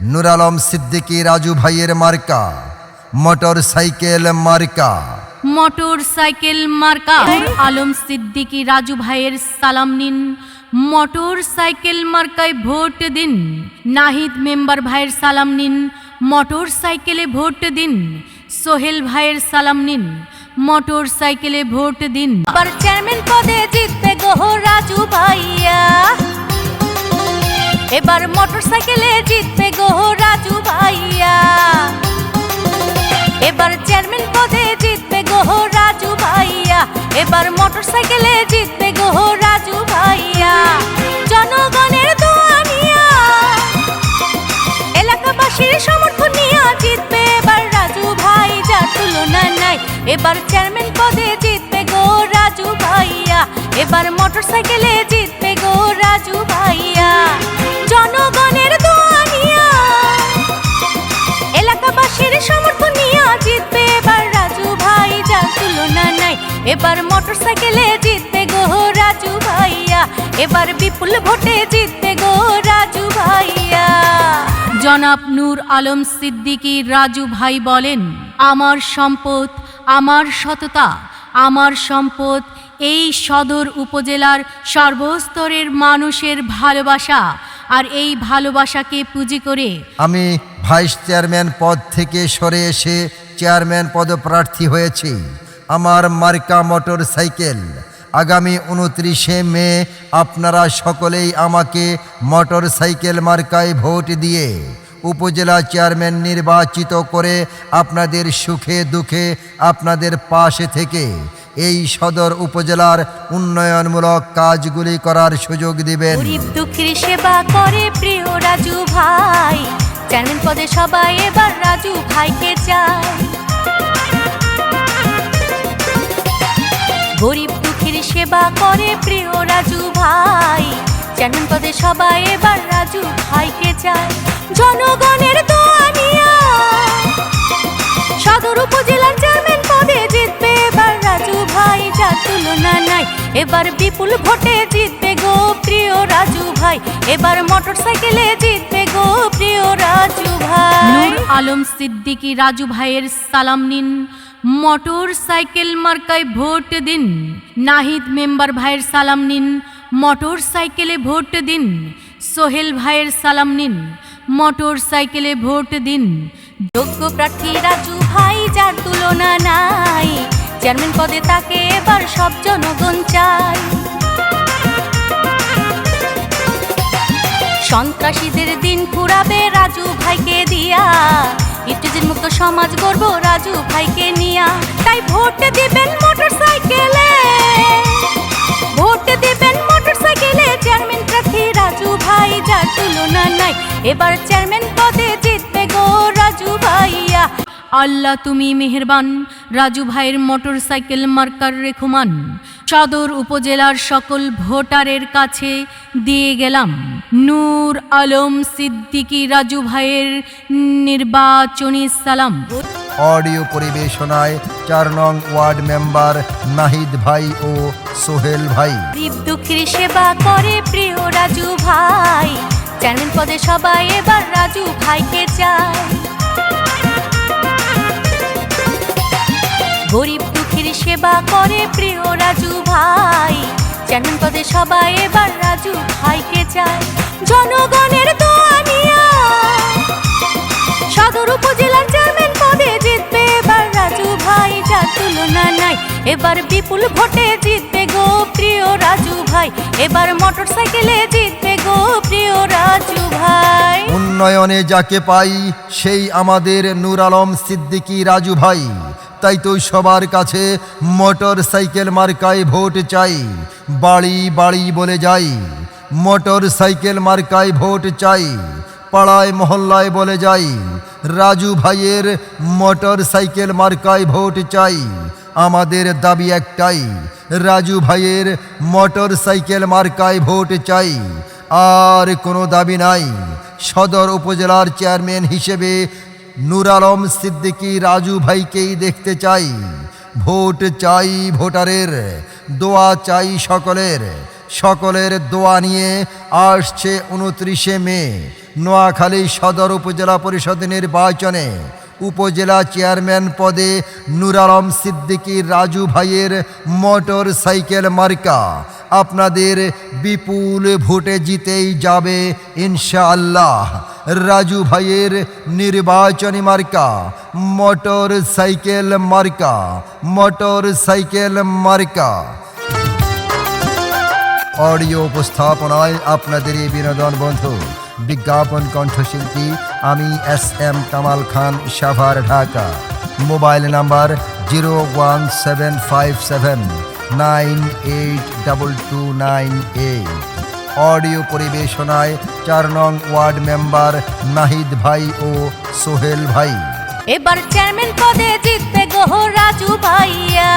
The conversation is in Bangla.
নুর আলম সিদ্দিকী রাজু ভাইয়ের মার্কা মোটর সাইকেল মার্কা। মোটর সাইকেল মার্কা। আলম সিদ্দিকী রাজু ভাইয়ের সালাম নিন। মোটর সাইকেল মার্কায় ভোট দিন। নাহিদ মেম্বার ভাইয়ের সালাম নিন। মোটর সাইকেলে ভোট দিন। সোহেল ভাইয়ের সালাম নিন। মোটর সাইকেলে ভোট দিন। আবার চেয়ারম্যান পদে জিতবে গো রাজু ভাইয়া। এবার মোটর সাইকেলে জিতবে গো রাজু ভাইয়া। এবার চেয়ারম্যান পদে জিতবে গো রাজু ভাইয়া। এবার মোটর সাইকেলে জিতবে গো রাজু ভাইয়া। জনগণের দোয়া নিয়া, এলাকাবাসীর সমর্থন নিয়া জিতবে এবার রাজু ভাই, যার তুলনা নাই। এবার চেয়ারম্যান পদে জিতবে গো রাজু ভাইয়া। এবার মোটর সাইকেলে এবার মোটর সাইকেলে গো রাজু ভাইয়া। এবার বিপুল ভোটে জিতবে গো রাজু ভাইয়া। জনাব নূর আলম সিদ্দিকী রাজু ভাই বলেন, আমার সম্পদ, আমার সততা, আমার সম্পদ এই সদর উপজেলার সর্বস্তরের মানুষের ভালোবাসা। আর এই ভালোবাসাকে পুঁজি করে আমি ভাইস চেয়ারম্যান পদ থেকে সরে এসে চেয়ারম্যান পদপ্রার্থী হয়েছি। আমার মার্কা মোটর সাইকেল। আগামী উনত্রিশে মে আপনারা সকলেই আমাকে মোটর সাইকেল মার্কায় ভোট দিয়ে উপজেলা চেয়ারম্যান নির্বাচিত করে আপনাদের সুখে দুঃখে আপনাদের পাশে থেকে এই সদর উপজেলার উন্নয়নমূলক কাজগুলি করার সুযোগ দিবেন। সেবা করে প্রিয় রাজু ভাই। পদে সবাই এবার রাজু ভাইকে চায় গরিব দুঃখীর সেবা করে প্রিয় রাজু ভাই। চেয়ারম্যান পদে সবাই, এবার রাজু ভাইকে চায়। জনগণের সদর উপজেলার চেয়ারম্যান পদে জিতবে, এবার রাজু ভাই যার তুলনা নাই। এবার বিপুল ভোটে জিতবে গো প্রিয় রাজু ভাই। এবার মোটর সাইকেলে জিতবে গো প্রিয় রাজু ভাই। আলম সিদ্দিকী রাজু ভাইয়ের সালাম নিন। মোটর সাইকেল মার্কায় ভোট দিন নাহিদ মেম্বার ভাইয়ের সালাম নিন মোটর সাইকেলে ভোট দিন সোহেল ভাইয়ের সালাম নিন মোটর সাইকেলে ভোট দিন যোগ্য প্রার্থী রাজু ভাই যার তুলনা নাই চেয়ারম্যান পদে তাকে এবার সব জনগণ চায় সন্ত্রাসীদের দিন ফুরাবে রাজু ভাইকে দিয়া। ইফটিজির মুক্ত সমাজ গর্ব রাজু ভাইকে নিয়া। তাই ভোট দিবেন মোটর সাইকেলে ভোট দিবেন মোটর সাইকেলে চেয়ারম্যান প্রার্থী রাজু ভাই, যার তুলনা নাই। এবার চেয়ারম্যান আল্লাহ তুমি মেহেরবান রাজু ভাইয়ের মোটর সাইকেল মার্কার রেখমান। সদর উপজেলার সকল ভোটারের কাছে দিয়ে গেলাম। নূর আলম সিদ্দিকী রাজু ভাইয়ের নির্বাচনী সালাম। অডিও পরিবেশনায় চার নং ওয়ার্ড মেম্বার নাহিদ ভাই ও সোহেল ভাই। দুঃখীর সেবা করে প্রিয় রাজু ভাই। চেয়ারম্যান পদে সবাই এবার রাজু ভাইকে চায় গরিব দুঃখীর সেবা করে প্রিয় রাজু ভাই। চেয়ারম্যান পদে সবাই, এবার রাজু ভাইকে চায় জনগণের সদর উপজেলার পদে জিতবে, এবার রাজু ভাই যার তুলনা নাই। এবার বিপুল ভোটে জিতবে গো প্রিয় রাজু ভাই। এবার মোটর সাইকেলে জিতবে গো প্রিয় রাজু ভাই। উন্নয়নে যাকে পাই, সেই আমাদের নূর আলম সিদ্দিকী রাজু ভাই। তাই তো সবার কাছে মোটর সাইকেল মার্কায় ভোট চাই। বাড়ি বাড়ি বলে যাই, মোটর সাইকেল মার্কায় ভোট চাই। পাড়ায় মহল্লায় বলে যাই, রাজু ভাইয়ের মোটর সাইকেল মার্কায় ভোট চাই। আমাদের দাবি একটাই, রাজু ভাইয়ের মোটর সাইকেল মার্কায় ভোট চাই। আর কোনো দাবি নাই। সদর উপজেলার চেয়ারম্যান হিসেবে নূর আলম সিদ্দিকী রাজু ভাইকেই দেখতে চাই। ভোট চাই ভোটারের, দোয়া চাই সকলের। সকলের দোয়া নিয়ে আসছে উনত্রিশে মে, নোয়াখালী সদর উপজেলা পরিষদ নির্বাচনে। উপজেলা চেয়ারম্যান পদে নুর আলম সিদ্দিকী রাজু ভাইয়ের মোটর সাইকেল মার্কা। আপনাদের বিপুল ভোটে জিতেই যাবে ইনশাআল্লাহ। রাজু ভাইয়ের নির্বাচনী মার্কা, মোটর সাইকেল মার্কা, মোটর সাইকেল মার্কা। অডিও উপস্থাপনায় আপনাদের এই বিনোদন বন্ধু, বিজ্ঞাপন কণ্ঠশিল্পী, আমি S M Kamal Khan, Savar, Dhaka. Mobile number zero one seven five seven audio পরিবেশনায় চার নং ওয়ার্ড মেম্বার নাহিদ ভাই ও সোহেল ভাই। এবার চেয়ারম্যান পদে জিতবে গোহ রাজু ভাইয়া।